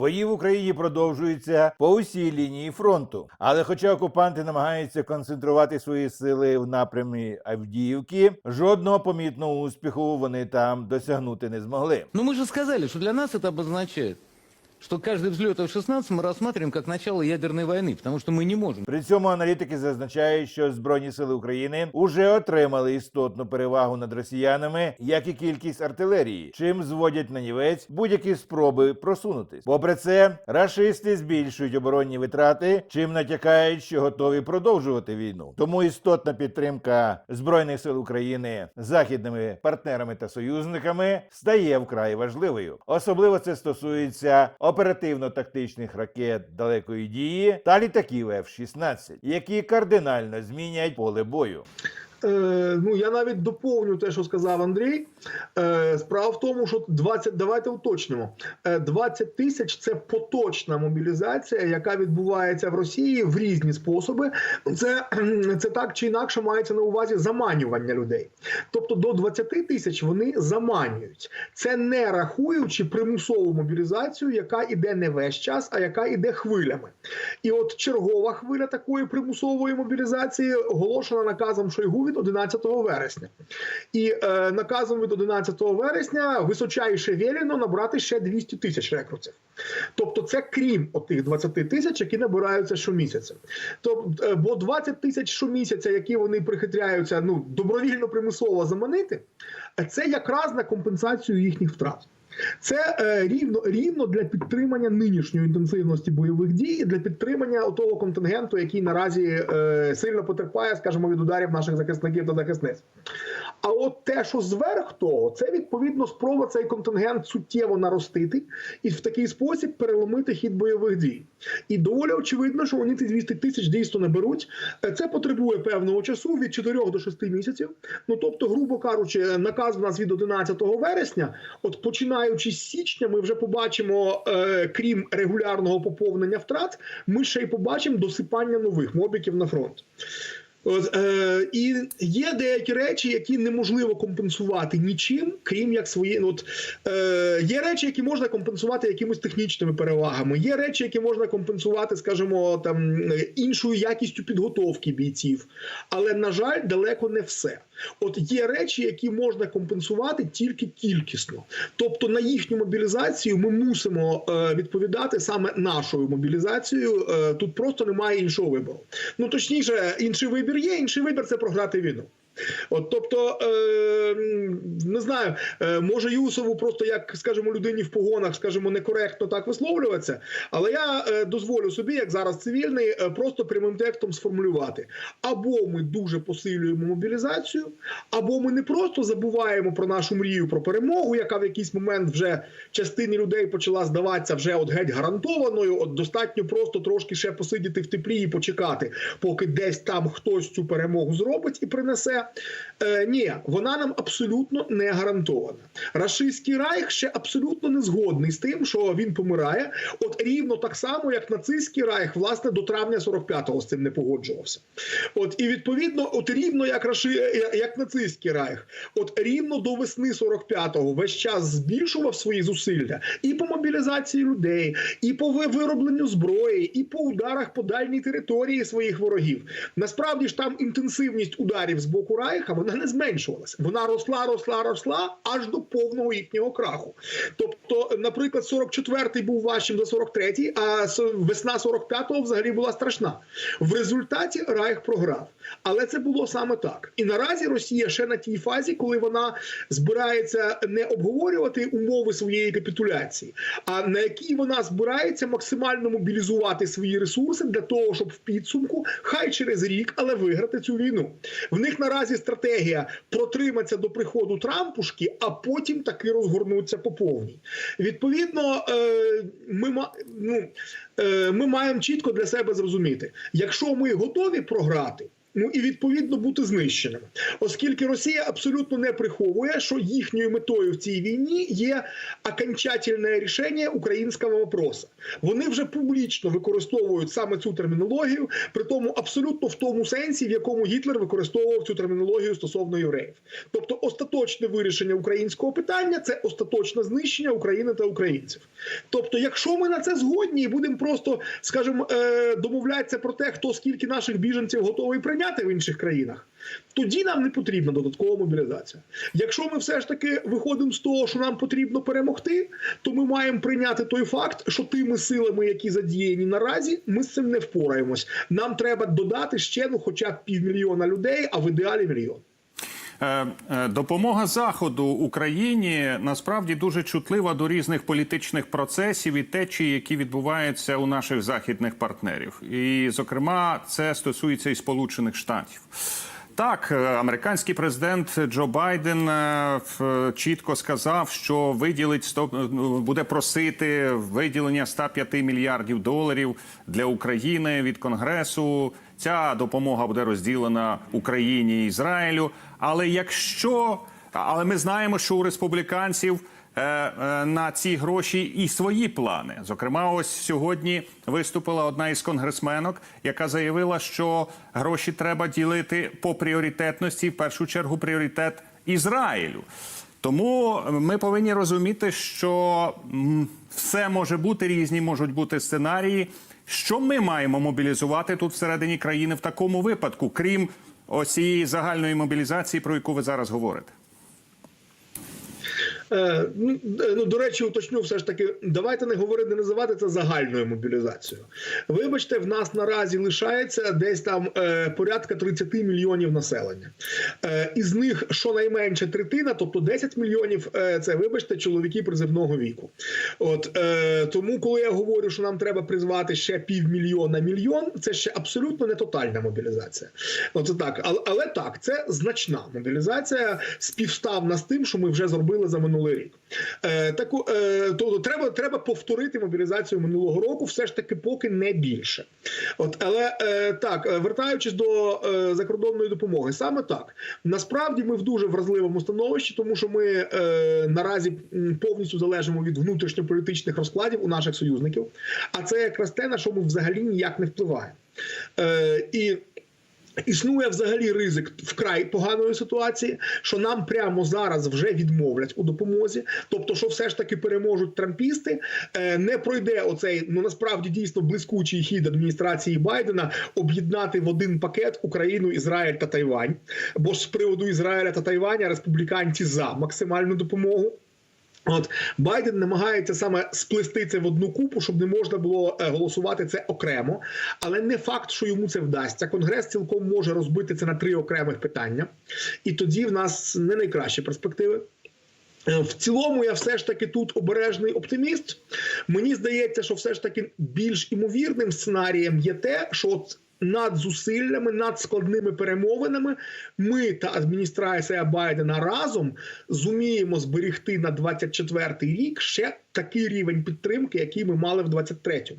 Бої в Україні продовжуються по усій лінії фронту. Але, хоча окупанти намагаються концентрувати свої сили в напрямі Авдіївки, жодного помітного успіху вони там досягнути не змогли. Ну ми ж сказали, що для нас це обозначает, что каждый взлет F-16 мы рассматриваем как начало ядерной войны, потому что мы не можем. При цьому аналітики зазначають, що збройні сили України уже отримали істотну перевагу над росіянами, як і кількість артилерії, чим зводять на нівець будь-які спроби просунутись. Попри це, рашисти збільшують оборонні витрати, чим натякають, що готові продовжувати війну. Тому істотна підтримка збройних сил України західними партнерами та союзниками стає вкрай важливою. Особливо це стосується оперативно-тактичних ракет далекої дії та літаків F-16, які кардинально змінять поле бою. Е, ну я навіть доповню те, що сказав Андрій. Е, справа в тому, що 20, давайте уточнимо. Е, 20 тисяч це поточна мобілізація, яка відбувається в Росії в різні способи. Це, це так чи інакше мається на увазі заманювання людей. Тобто до 20 тисяч вони заманюють. Це не рахуючи примусову мобілізацію, яка іде не весь час, а яка іде хвилями. І от чергова хвиля такої примусової мобілізації оголошена наказом Шойгу від 11 вересня. І е, наказом від 11 вересня височайше велено набрати ще 200 тисяч рекрутів. Тобто, це крім отих 20 тисяч, які набираються щомісяця. Тобто, бо 20 тисяч щомісяця, які вони прихитряються ну добровільно примусово заманити, це якраз на компенсацію їхніх втрат. Це е, рівно рівно для підтримання нинішньої інтенсивності бойових дій, для підтримання того контингенту, який наразі е, сильно потерпає, скажімо, від ударів наших захисників та захисниць. А от те, що зверх того, це відповідно спроба цей контингент суттєво наростити і в такий спосіб переломити хід бойових дій. І доволі очевидно, що вони ці 200 тисяч дійсно не беруть. Е, Це потребує певного часу від 4 до 6 місяців. Ну тобто, грубо кажучи, наказ у нас від 11 вересня. От починаючи з січня, ми вже побачимо, е, крім регулярного поповнення втрат, ми ще й побачимо досипання нових мобіків на фронт. От, е, і є деякі речі, які неможливо компенсувати нічим, крім як свої. ну, От, е, є речі, які можна компенсувати якимось технічними перевагами. Є речі, які можна компенсувати, скажімо, там іншою якістю підготовки бійців. Але на жаль, далеко не все. От є речі, які можна компенсувати тільки кількісно. Тобто на їхню мобілізацію ми мусимо е, відповідати саме нашою мобілізацією. Е, тут просто немає іншого вибору. Ну точніше, інший вибір є. Інший вибір це програти війну. От, тобто, е, не знаю, е, може Юсову просто як, скажімо, людині в погонах, скажімо, некоректно так висловлюватися, але я е, дозволю собі, як зараз цивільний, е, просто прямим текстом сформулювати: або ми дуже посилюємо мобілізацію, або ми не просто забуваємо про нашу мрію про перемогу, яка в якийсь момент вже частині людей почала здаватися вже от геть гарантованою. От достатньо просто трошки ще посидіти в теплі і почекати, поки десь там хтось цю перемогу зробить і принесе. Е, ні, вона нам абсолютно не гарантована. Рашистський райх ще абсолютно не згодний з тим, що він помирає. От рівно так само, як нацистський райх, власне, до травня 45-го з цим не погоджувався. От і відповідно, от рівно як раши, як нацистський райх, от рівно до весни 45-го весь час збільшував свої зусилля і по мобілізації людей, і по виробленню зброї, і по ударах по дальній території своїх ворогів. Насправді ж там інтенсивність ударів з боку Райха вона не зменшувалася. Вона росла, росла, росла аж до повного їхнього краху. Тобто, наприклад, 44-й був важчим за 43-й, а весна 45-го взагалі була страшна. В результаті Райх програв. Але це було саме так. І наразі Росія ще на тій фазі, коли вона збирається не обговорювати умови своєї капітуляції, а на якій вона збирається максимально мобілізувати свої ресурси для того, щоб в підсумку, хай через рік, але виграти цю війну. В них наразі стратегія протриматися до приходу Трампушки, а потім таки розгорнуться по повній. Відповідно, е, ми ну, е, ми маємо чітко для себе зрозуміти, якщо ми готові програти. Ну і відповідно бути знищеними, оскільки Росія абсолютно не приховує, що їхньою метою в цій війні є окончательне рішення українського вопроса. Вони вже публічно використовують саме цю термінологію, при тому абсолютно в тому сенсі, в якому Гітлер використовував цю термінологію стосовно євреїв. Тобто, остаточне вирішення українського питання це остаточне знищення України та українців. Тобто, якщо ми на це згодні і будемо просто, скажімо, е, домовлятися про те, хто скільки наших біженців готовий прийняти в інших країнах, тоді нам не потрібна додаткова мобілізація. Якщо ми все ж таки виходимо з того, що нам потрібно перемогти, то ми маємо прийняти той факт, що тими силами, які задіяні наразі, ми з цим не впораємось. Нам треба додати ще ну, хоча б півмільйона людей, а в ідеалі мільйон. Е, е, Допомога заходу Україні насправді дуже чутлива до різних політичних процесів і течій, які відбуваються у наших західних партнерів. І, зокрема, це стосується і Сполучених Штатів. Так, е, американський президент Джо Байден чітко сказав, що виділить 100, е, буде просити виділення 105 мільярдів доларів для України від Конгресу. Ця допомога буде розділена Україні і Ізраїлю. Але якщо але ми знаємо, що у республіканців е, е, на ці гроші і свої плани. Зокрема, ось сьогодні виступила одна із конгресменок, яка заявила, що гроші треба ділити по пріоритетності, в першу чергу пріоритет Ізраїлю. Тому ми повинні розуміти, що все може бути різні, можуть бути сценарії. Що ми маємо мобілізувати тут всередині країни в такому випадку, крім цієї загальної мобілізації, про яку ви зараз говорите? Е, ну, е, ну, до речі, уточню все ж таки, давайте не говорити, не називати це загальною мобілізацією. Вибачте, в нас наразі лишається десь там е, порядка 30 мільйонів населення. Із них щонайменше третина, тобто 10 мільйонів, це вибачте, чоловіки призивного віку. От тому, коли я говорю, що нам треба призвати ще півмільйона мільйон, це ще абсолютно не тотальна мобілізація. Оце так, але, але так, це значна мобілізація співставна з тим, що ми вже зробили за минулий рік. Е, таку, е, то треба, треба повторити мобілізацію минулого року, все ж таки, поки не більше. От, але е, так, е, вертаючись до е, закордонної допомоги, саме так насправді ми в дуже вразливому становищі, тому що ми е, наразі повністю залежимо від внутрішньополітичних розкладів у наших союзників. А це якраз те, на що ми взагалі ніяк не впливаємо. Е, і Існує взагалі ризик вкрай поганої ситуації, що нам прямо зараз вже відмовлять у допомозі. Тобто, що все ж таки переможуть трампісти, е, не пройде оцей ну насправді дійсно блискучий хід адміністрації Байдена об'єднати в один пакет Україну, Ізраїль та Тайвань. Бо ж з приводу Ізраїля та Тайваня республіканці за максимальну допомогу. От Байден намагається саме сплести це в одну купу, щоб не можна було е, голосувати це окремо. Але не факт, що йому це вдасться. Конгрес цілком може розбити це на три окремих питання, і тоді в нас не найкращі перспективи. Е, В цілому я все ж таки тут обережний оптиміст. Мені здається, що все ж таки більш імовірним сценарієм є те, що над зусиллями, над складними перемовинами ми та адміністрація Байдена разом зуміємо зберігти на 24-й рік ще такий рівень підтримки, який ми мали в 23-му.